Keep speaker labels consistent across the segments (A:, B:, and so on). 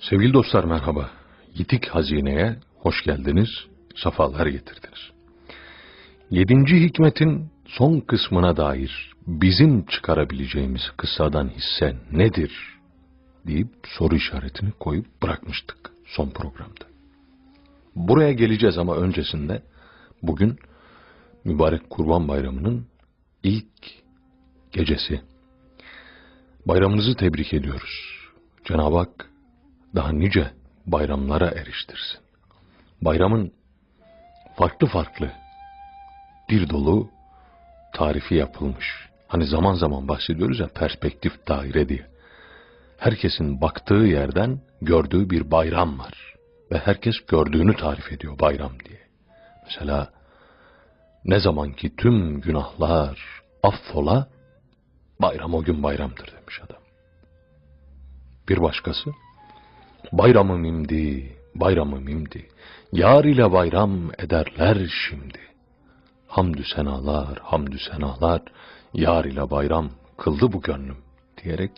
A: Sevgili dostlar merhaba. Yitik Hazine'ye hoş geldiniz, safalar getirdiniz. Yedinci hikmetin son kısmına dair bizim çıkarabileceğimiz kıssadan hisse nedir deyip soru işaretini koyup bırakmıştık son programda. Buraya geleceğiz ama öncesinde bugün mübarek Kurban Bayramı'nın ilk gecesi. Bayramınızı tebrik ediyoruz. Cenab-ı Hak daha nice bayramlara eriştirsin. Bayramın farklı farklı bir dolu tarifi yapılmış. Hani zaman zaman bahsediyoruz ya perspektif daire diye. Herkesin baktığı yerden gördüğü bir bayram var. Ve herkes gördüğünü tarif ediyor bayram diye. Mesela ne zaman ki tüm günahlar affola bayram o gün bayramdır demiş adam. Bir başkası bayramım imdi, bayramım imdi. Yar ile bayram ederler şimdi. Hamdü senalar, hamdü senalar, yar ile bayram kıldı bu gönlüm diyerek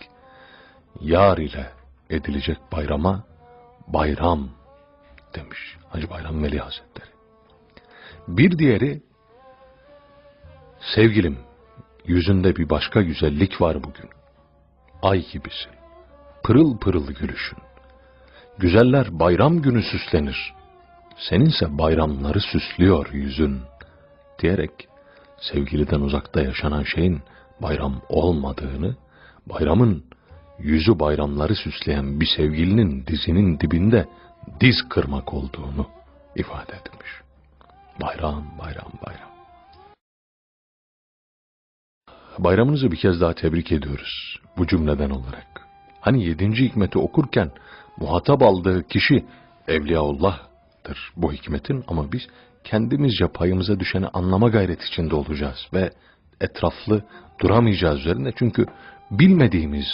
A: yar ile edilecek bayrama bayram demiş Hacı Bayram Veli Hazretleri. Bir diğeri sevgilim yüzünde bir başka güzellik var bugün. Ay gibisin. Pırıl pırıl gülüşün. Güzeller bayram günü süslenir. Seninse bayramları süslüyor yüzün diyerek sevgiliden uzakta yaşanan şeyin bayram olmadığını, bayramın yüzü bayramları süsleyen bir sevgilinin dizinin dibinde diz kırmak olduğunu ifade etmiş. Bayram, bayram, bayram. Bayramınızı bir kez daha tebrik ediyoruz bu cümleden olarak. Hani yedinci hikmeti okurken muhatap aldığı kişi Evliyaullah'tır bu hikmetin ama biz kendimizce payımıza düşeni anlama gayreti içinde olacağız ve etraflı duramayacağız üzerinde çünkü bilmediğimiz,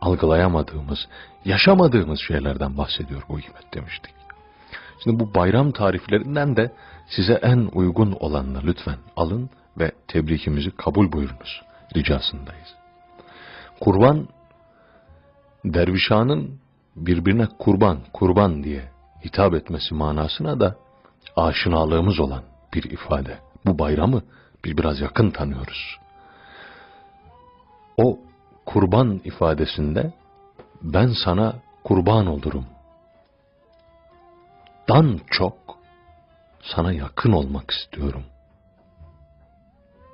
A: algılayamadığımız, yaşamadığımız şeylerden bahsediyor bu hikmet demiştik. Şimdi bu bayram tariflerinden de size en uygun olanını lütfen alın ve tebrikimizi kabul buyurunuz ricasındayız. Kurban, dervişanın birbirine kurban, kurban diye hitap etmesi manasına da aşinalığımız olan bir ifade. Bu bayramı biz biraz yakın tanıyoruz. O kurban ifadesinde ben sana kurban olurum. Dan çok sana yakın olmak istiyorum.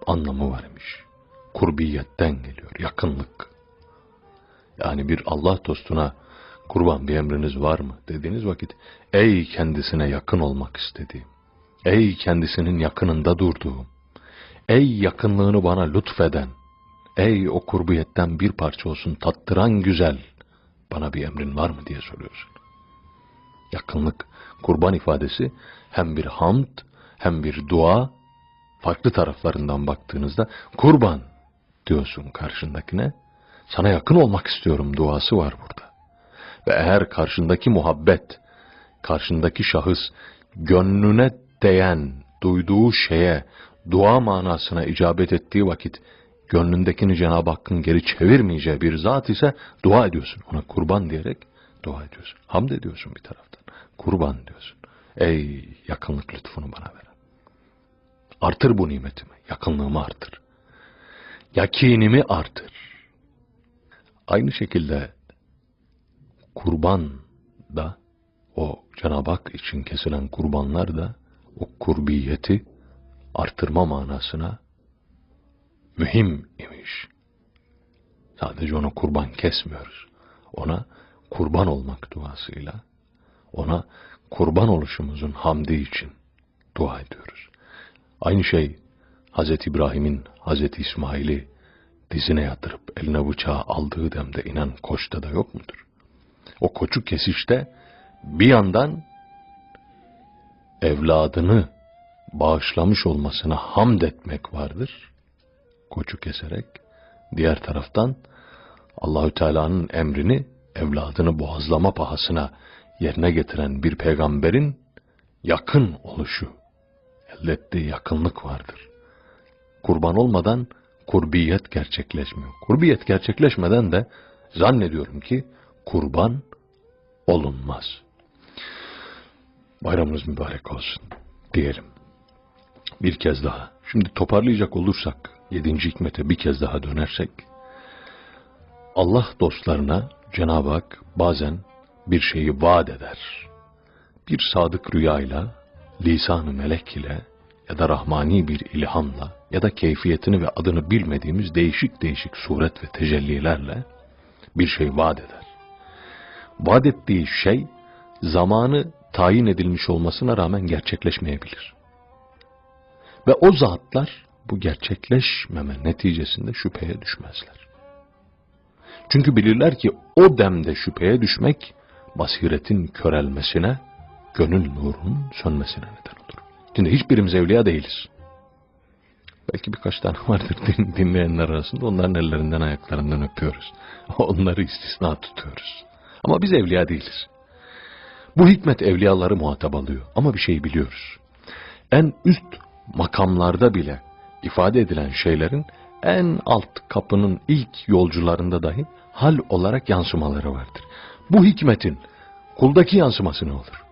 A: Anlamı varmış. Kurbiyetten geliyor, yakınlık. Yani bir Allah dostuna kurban bir emriniz var mı dediğiniz vakit ey kendisine yakın olmak istediğim, ey kendisinin yakınında durduğum, ey yakınlığını bana lütfeden, ey o kurbiyetten bir parça olsun tattıran güzel bana bir emrin var mı diye soruyorsun. Yakınlık, kurban ifadesi hem bir hamd hem bir dua farklı taraflarından baktığınızda kurban diyorsun karşındakine sana yakın olmak istiyorum duası var burada. Ve eğer karşındaki muhabbet, karşındaki şahıs gönlüne değen, duyduğu şeye, dua manasına icabet ettiği vakit gönlündekini Cenab-ı Hakk'ın geri çevirmeyeceği bir zat ise dua ediyorsun. Ona kurban diyerek dua ediyorsun. Hamd ediyorsun bir taraftan. Kurban diyorsun. Ey yakınlık lütfunu bana ver. Artır bu nimetimi. Yakınlığımı artır. Yakinimi artır. Aynı şekilde kurban da o Cenab-ı Hak için kesilen kurbanlar da o kurbiyeti artırma manasına mühim imiş. Sadece ona kurban kesmiyoruz. Ona kurban olmak duasıyla, ona kurban oluşumuzun hamdi için dua ediyoruz. Aynı şey Hazreti İbrahim'in Hazreti İsmail'i dizine yatırıp eline bıçağı aldığı demde inen koçta da yok mudur? O koçu kesişte bir yandan evladını bağışlamış olmasına hamd etmek vardır. Koçu keserek. Diğer taraftan Allahü Teala'nın emrini evladını boğazlama pahasına yerine getiren bir peygamberin yakın oluşu, elde ettiği yakınlık vardır. Kurban olmadan kurbiyet gerçekleşmiyor. Kurbiyet gerçekleşmeden de zannediyorum ki kurban olunmaz. Bayramınız mübarek olsun diyelim. Bir kez daha. Şimdi toparlayacak olursak, yedinci hikmete bir kez daha dönersek, Allah dostlarına Cenab-ı Hak bazen bir şeyi vaat eder. Bir sadık rüyayla, lisan-ı melek ile ya da rahmani bir ilhamla ya da keyfiyetini ve adını bilmediğimiz değişik değişik suret ve tecellilerle bir şey vaat eder. Vaat ettiği şey zamanı tayin edilmiş olmasına rağmen gerçekleşmeyebilir. Ve o zatlar bu gerçekleşmeme neticesinde şüpheye düşmezler. Çünkü bilirler ki o demde şüpheye düşmek basiretin körelmesine, gönül nurunun sönmesine neden olur. Şimdi hiçbirimiz evliya değiliz. Belki birkaç tane vardır din, dinleyenler arasında onların ellerinden ayaklarından öpüyoruz. Onları istisna tutuyoruz. Ama biz evliya değiliz. Bu hikmet evliyaları muhatap alıyor ama bir şey biliyoruz. En üst makamlarda bile ifade edilen şeylerin en alt kapının ilk yolcularında dahi hal olarak yansımaları vardır. Bu hikmetin kuldaki yansıması ne olur?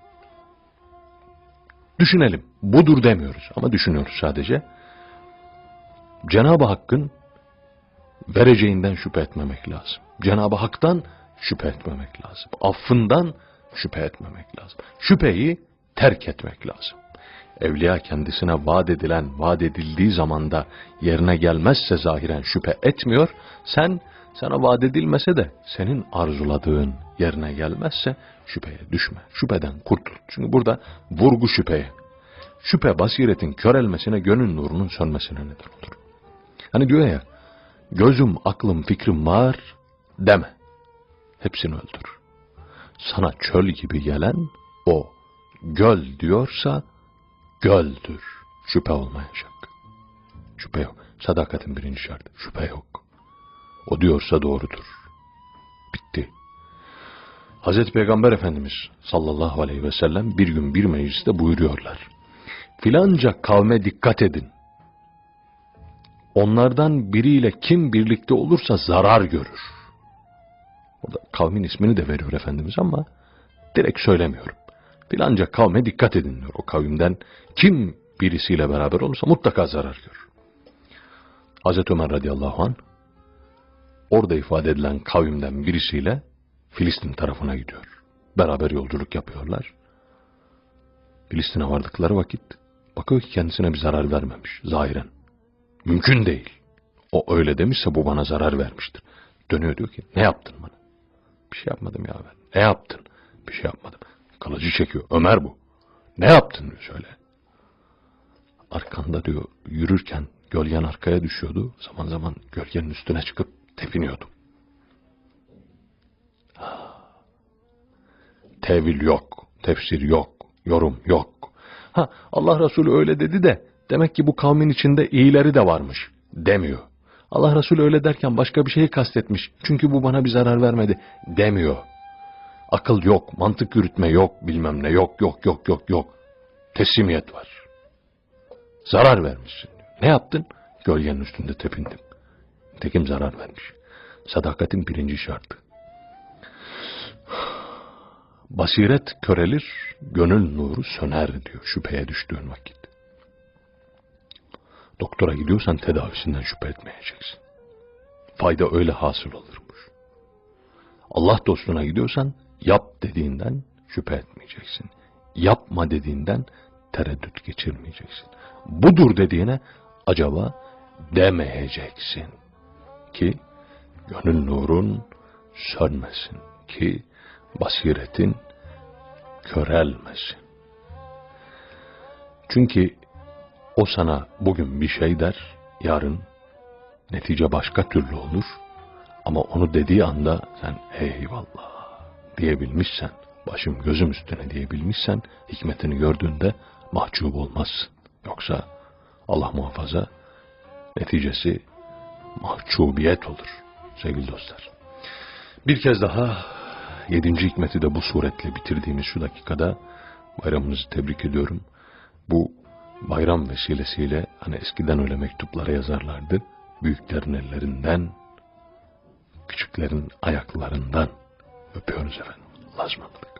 A: Düşünelim. Budur demiyoruz ama düşünüyoruz sadece. Cenab-ı Hakk'ın vereceğinden şüphe etmemek lazım. Cenab-ı Hak'tan şüphe etmemek lazım. Affından şüphe etmemek lazım. Şüpheyi terk etmek lazım. Evliya kendisine vaat edilen, vaat edildiği zamanda yerine gelmezse zahiren şüphe etmiyor. Sen, sana vaat edilmese de senin arzuladığın yerine gelmezse şüpheye düşme. Şüpheden kurtul. Çünkü burada vurgu şüpheye. Şüphe basiretin körelmesine, gönül nurunun sönmesine neden olur. Hani diyor ya, gözüm, aklım, fikrim var deme. Hepsini öldür. Sana çöl gibi gelen o göl diyorsa göldür. Şüphe olmayacak. Şüphe yok. Sadakatin birinci şartı. Şüphe yok. O diyorsa doğrudur. Bitti. Hazreti Peygamber Efendimiz sallallahu aleyhi ve sellem bir gün bir mecliste buyuruyorlar. Filanca kavme dikkat edin. Onlardan biriyle kim birlikte olursa zarar görür. Orada kavmin ismini de veriyor Efendimiz ama direkt söylemiyorum. Filanca kavme dikkat edin diyor. O kavimden kim birisiyle beraber olursa mutlaka zarar görür. Hazreti Ömer radıyallahu an orada ifade edilen kavimden birisiyle Filistin tarafına gidiyor. Beraber yolculuk yapıyorlar. Filistin'e vardıkları vakit bakıyor ki kendisine bir zarar vermemiş zahiren. Mümkün değil. O öyle demişse bu bana zarar vermiştir. Dönüyor diyor ki ne yaptın bana? Bir şey yapmadım ya ben. Ne yaptın? Bir şey yapmadım. Kalıcı çekiyor. Ömer bu. Ne yaptın diyor söyle. Arkanda diyor yürürken gölgen arkaya düşüyordu. Zaman zaman gölgenin üstüne çıkıp tepiniyordum. Tevil yok, tefsir yok, yorum yok. Ha Allah Resulü öyle dedi de demek ki bu kavmin içinde iyileri de varmış demiyor. Allah Resulü öyle derken başka bir şeyi kastetmiş. Çünkü bu bana bir zarar vermedi demiyor. Akıl yok, mantık yürütme yok, bilmem ne yok, yok, yok, yok, yok. Teslimiyet var. Zarar vermişsin. Ne yaptın? Gölgenin üstünde tepindim. Tekim zarar vermiş. Sadakatin birinci şartı. Basiret körelir, gönül nuru söner diyor şüpheye düştüğün vakit. Doktora gidiyorsan tedavisinden şüphe etmeyeceksin. Fayda öyle hasıl olurmuş. Allah dostuna gidiyorsan yap dediğinden şüphe etmeyeceksin. Yapma dediğinden tereddüt geçirmeyeceksin. Budur dediğine acaba demeyeceksin. Ki gönül nurun sönmesin. Ki basiretin körelmesin. Çünkü o sana bugün bir şey der, yarın netice başka türlü olur. Ama onu dediği anda sen eyvallah diyebilmişsen, başım gözüm üstüne diyebilmişsen, hikmetini gördüğünde mahcup olmazsın. Yoksa Allah muhafaza neticesi mahcubiyet olur sevgili dostlar. Bir kez daha yedinci hikmeti de bu suretle bitirdiğimiz şu dakikada bayramınızı tebrik ediyorum. Bu bayram vesilesiyle hani eskiden öyle mektuplara yazarlardı. Büyüklerin ellerinden, küçüklerin ayaklarından öpüyoruz efendim. Ismarladık.